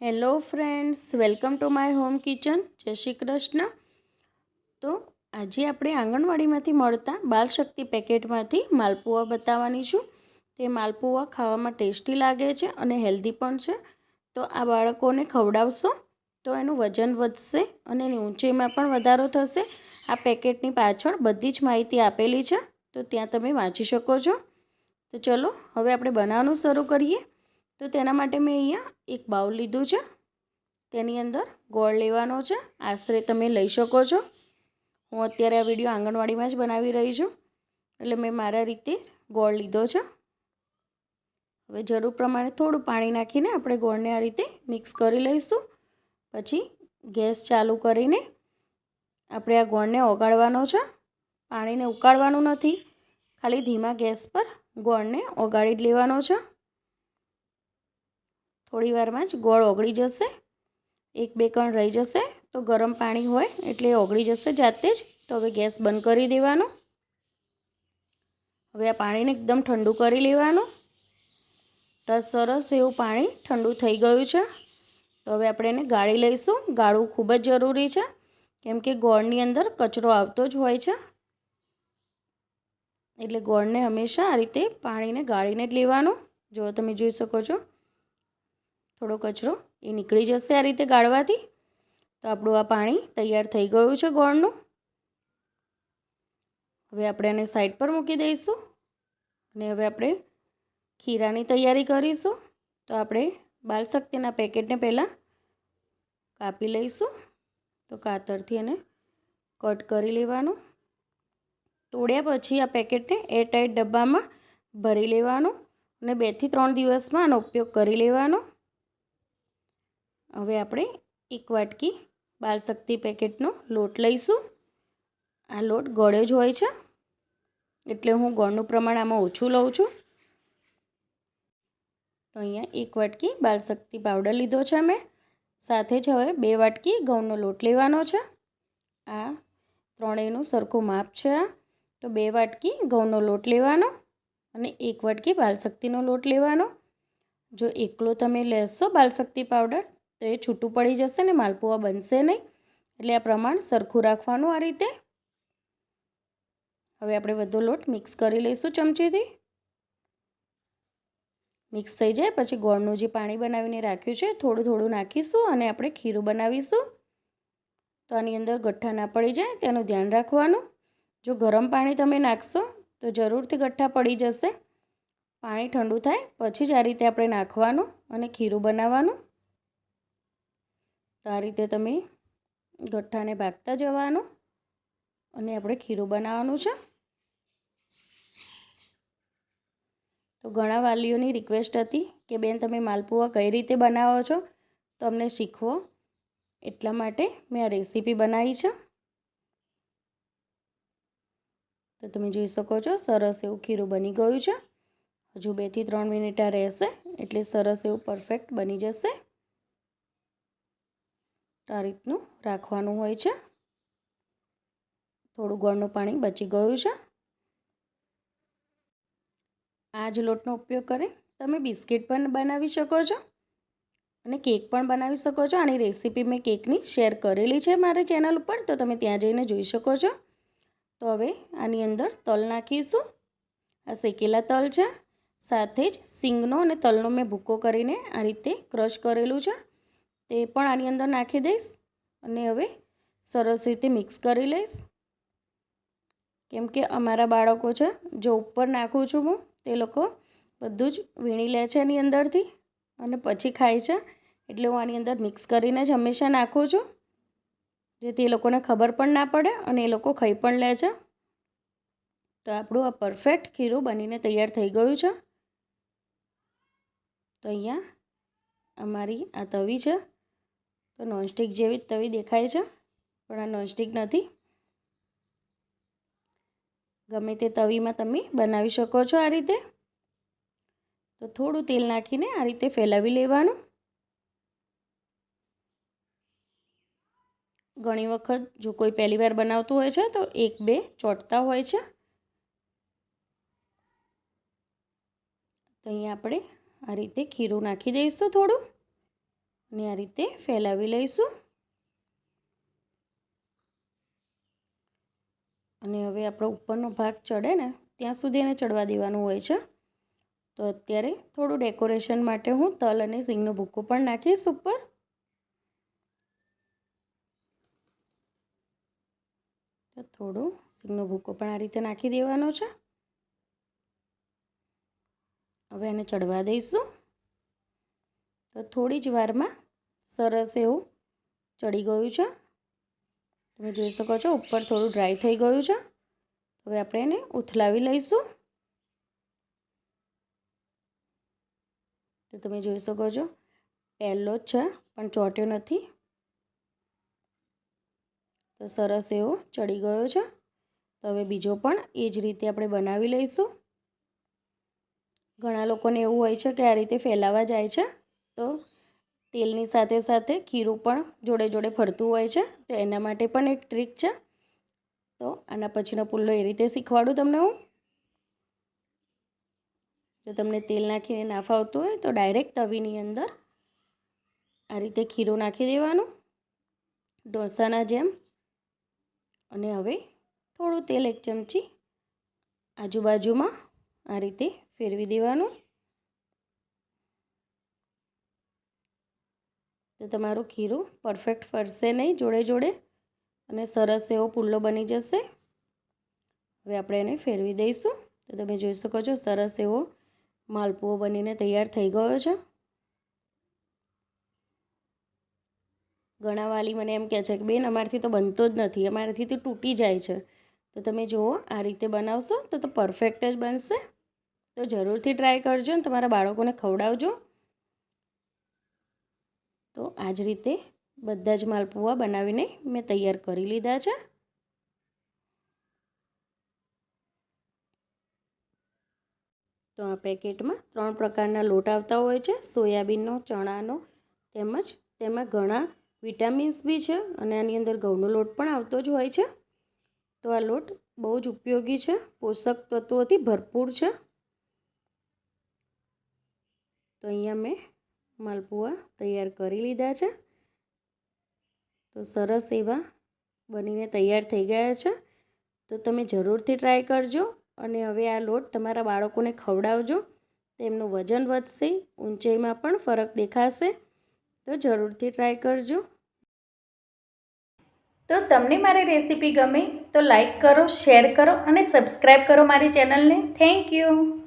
Hello friends, welcome to my home kitchen. જય શ્રી કૃષ્ણ. તો આજે આપણે આંગણવાડીમાંથી મળતા બાલશક્તિ પેકેટમાંથી માલપુઆ બતાવવાની છું. તે માલપુઆ ખાવામાં ટેસ્ટી લાગે છે અને હેલ્ધી પણ છે. તો આ બાળકોને ખવડાવશો તો એનું વજન વધશે અને એની ઊંચાઈમાં પણ વધારો થશે. આ પેકેટની પાછળ બધી જ માહિતી આપેલી છે. તો ત્યાં તમે વાંચી શકો છો. તો ચલો, હવે આપણે બનાવવાનું શરૂ કરીએ. તો તેના માટે મેં અહીંયા એક બાઉલ લીધું છે. તેની અંદર ગોળ લેવાનો છે. આશરે તમે લઈ શકો છો. હું અત્યારે આ વીડિયો આંગણવાડીમાં જ બનાવી રહી છું. એટલે મેં મારા રીતે ગોળ લીધો છે. હવે જરૂર પ્રમાણે થોડું પાણી નાખીને આપણે ગોળને આ રીતે મિક્સ કરી લઈશું. પછી ગેસ ચાલુ કરીને આપણે આ ગોળને ઓગાળવાનો છે. પાણીને ઉકાળવાનું નથી. ખાલી ધીમા ગેસ પર ગોળને ઓગાળી લેવાનો છે. થોડી વારમાં જ ગોળ ઓગળી જશે. એક બે કણ રહી જશે. તો ગરમ પાણી હોય એટલે ઓગળી જશે જાતે જ. તો હવે ગેસ બંધ કરી દેવાનો. હવે આ પાણીને એકદમ ઠંડુ કરી લેવાનું. તો સરસ એવું પાણી ઠંડુ થઈ ગયું છે. તો હવે આપણે એને ગાળી લઈશું. ગાળવું ખૂબ જ જરૂરી છે. કેમ કે ગોળની અંદર કચરો આવતો જ હોય છે. એટલે ગોળને હંમેશા આ રીતે પાણીને ગાળીને જ લેવાનું. જો તમે જોઈ શકો છો. થોડો કચરો એ નીકળી જશે આ રીતે ગાળવાથી. તો આપણું આ પાણી તૈયાર થઈ ગયું છે ગોળનું. હવે આપણે એને સાઈડ પર મૂકી દઈશું અને હવે આપણે ખીરાની તૈયારી કરીશું. તો આપણે બાલશક્તિના પેકેટને પહેલાં કાપી લઈશું. તો કાતરથી એને કટ કરી લેવાનું. તોડ્યા પછી આ પેકેટને એરટાઈટ ડબ્બામાં ભરી લેવાનું અને બેથી ત્રણ દિવસમાં આનો ઉપયોગ કરી લેવાનો. હવે આપણે એક વાટકી બાળશક્તિ પેકેટનો લોટ લઈશું. આ લોટ ગળ્યો જ હોય છે, એટલે હું ગોળનું પ્રમાણ આમાં ઓછું લઉં છું. તો અહીંયા એક વાટકી બાળશક્તિ પાવડર લીધો છે મેં, સાથે જ હવે બે વાટકી ઘઉંનો લોટ લેવાનો છે. આ ત્રણેયનું સરખું માપ છે તો બે વાટકી ઘઉંનો લોટ લેવાનો અને એક વાટકી બાળશક્તિનો લોટ લેવાનો. જો એકલો તમે લેશો બાળશક્તિ પાવડર તો એ છૂટું પડી જશે ને, માલપુઆ બનશે નહીં. એટલે આ પ્રમાણ સરખું રાખવાનું આ રીતે. હવે આપણે બધો લોટ મિક્સ કરી લઈશું ચમચીથી. મિક્સ થઈ જાય, પછી ગોળનું જે પાણી બનાવીને રાખ્યું છે, થોડું થોડું નાખીશું અને આપણે ખીરું બનાવીશું. તો આની અંદર ગઠ્ઠા ના પડી જાય, તેનું ધ્યાન રાખવાનું. જો ગરમ પાણી તમે નાખશો, તો જરૂરથી ગઠ્ઠા પડી જશે. પાણી ઠંડુ થાય, પછી જ આ રીતે આપણે નાખવાનું અને ખીરું બનાવવાનું. આ રીતે તમે ગઠ્ઠાને ભાગતા જવાનું અને આપણે ખીરું બનાવવાનું છે. તો ઘણા વાલીઓની રિક્વેસ્ટ હતી કે, બેન, તમે માલપુઆ કઈ રીતે બનાવો છો? તો અમને શીખવો. એટલા માટે મેં આ રેસીપી બનાવી છે. તો તમે જોઈ શકો છો, સરસ એવું ખીરું બની ગયું છે. હજુ બેથી ત્રણ મિનિટ આ રહેશે, એટલે સરસ એવું પરફેક્ટ બની જશે. આ રીતનું રાખવાનું હોય છે. થોડું ગોળનું પાણી બચી ગયું છે. આ જ લોટનો ઉપયોગ કરી તમે બિસ્કિટ પણ બનાવી શકો છો અને કેક પણ બનાવી શકો છો. આની રેસીપી મેં કેકની શેર કરેલી છે મારી ચેનલ ઉપર, તો તમે ત્યાં જઈને જોઈ શકો છો. તો હવે આની અંદર તલ નાખીશું. આ શેકેલા તલ છે. સાથે જ સિંગનો અને તલનો મેં ભૂકો કરીને આ રીતે ક્રશ કરેલું છે. તે પણ આની અંદર નાખી દઈશ અને હવે સરસ રીતે મિક્સ કરી લઈશ. કેમ કે અમારા બાળકો છે, જો ઉપર નાખું છું હું, તે લોકો બધું જ વીણી લે છે એની અંદરથી અને પછી ખાય છે. એટલે હું આની અંદર મિક્સ કરીને જ હંમેશા નાખું છું. જેથી એ લોકોને ખબર પણ ના પડે અને એ લોકો ખાઈ પણ લે છે. તો આપણું આ પરફેક્ટ ખીરું બનીને તૈયાર થઈ ગયું છે. તો અહીંયા અમારી આ તવી છે. તો નોનસ્ટિક જેવી જ તવી દેખાય છે, પણ આ નોનસ્ટિક નથી. ગમે તે તવીમાં તમે બનાવી શકો છો આ રીતે. તો થોડું તેલ નાખીને આ રીતે ફેલાવી લેવાનું. ઘણી વખત જો કોઈ પહેલી વાર બનાવતું હોય છે, તો એક બે ચોટતા હોય છે. તો અહીંયા આપણે આ રીતે ખીરું નાખી દઈશું થોડું. અને આ રીતે ફેલાવી લઈશું. અને હવે આપણો ઉપરનો ભાગ ચડે ને, ત્યાં સુધી એને ચડવા દેવાનું હોય છે. તો અત્યારે થોડું ડેકોરેશન માટે હું તલ અને સિંગનો ભૂકો પણ નાખીશ ઉપર. થોડો સિંગનો ભૂકો પણ આ રીતે નાખી દેવાનો છે. હવે એને ચડવા દઈશું. તો થોડી જ વારમાં સરસ એવું ચડી ગયું છે. તમે જોઈ શકો છો, ઉપર થોડું ડ્રાય થઈ ગયું છે. હવે આપણે એને ઉથલાવી લઈશું. તો તમે જોઈ શકો છો, પહેલો જ છે, પણ ચોટ્યો નથી. તો સરસ એવો ચડી ગયો છે. તો હવે બીજો પણ એ જ રીતે આપણે બનાવી લઈશું. ઘણા લોકોને એવું હોય છે કે આ રીતે ફેલાવા જાય છે. તો તેલની સાથે સાથે ખીરું પણ જોડે જોડે ફરતું હોય છે. તો એના માટે પણ એક ટ્રીક છે. તો આના પછીનો પુલ્લો એ રીતે શીખવાડું તમને હું. જો તમને તેલ નાખીને ના ફાવતું હોય તો ડાયરેક્ટ તવીની અંદર આ રીતે ખીરું નાખી દેવાનું. ઢોસાના જેમ. અને હવે થોડું તેલ એક ચમચી આજુબાજુમાં આ રીતે ફેરવી દેવાનું. તો તમારું ખીરું પરફેક્ટ ફરશે નહીં જોડે જોડે અને સરસ એવો પુલ્લો બની જશે. હવે આપણે એને ફેરવી દઈશું. તો તમે જોઈ શકો છો સરસ એવો માલપુઓ બનીને તૈયાર થઈ ગયો છે. ઘણા વાલી મને એમ કહે છે કે, બેન, અમારાથી તો બનતો જ નથી. અમારાથી તો તૂટી જાય છે. તો તમે જુઓ, આ રીતે બનાવશો તો તો પરફેક્ટ જ બનશે. તો જરૂરથી ટ્રાય કરજો ને તમારા બાળકોને ખવડાવજો. તો આ જ રીતે બધા જ માલપુઆ બનાવીને મેં તૈયાર કરી લીધા છે. તો આ પેકેટમાં ત્રણ પ્રકારના લોટ આવતા હોય છે. સોયાબીનનો, ચણાનો તેમજ તેમાં ઘણા વિટામિન્સ બી છે અને આની અંદર ઘઉંનો લોટ પણ આવતો જ હોય છે. તો આ લોટ બહુ જ ઉપયોગી છે. પોષક તત્વોથી ભરપૂર છે. તો અહીંયા મેં માલપુઆ તૈયાર કરી લીધા છે. તો સરસ એવા બનીને તૈયાર થઈ ગયા છે. તો તમે જરૂરથી ટ્રાય કરજો અને હવે આ લોટ તમારા બાળકોને ખવડાવજો. તેમનું વજન વધશે, ઊંચાઈમાં પણ ફરક દેખાશે. તો જરૂરથી ટ્રાય કરજો. તો તમને મારી રેસીપી ગમે તો લાઈક કરો, શેર કરો અને સબસ્ક્રાઈબ કરો મારી ચેનલને. Thank you.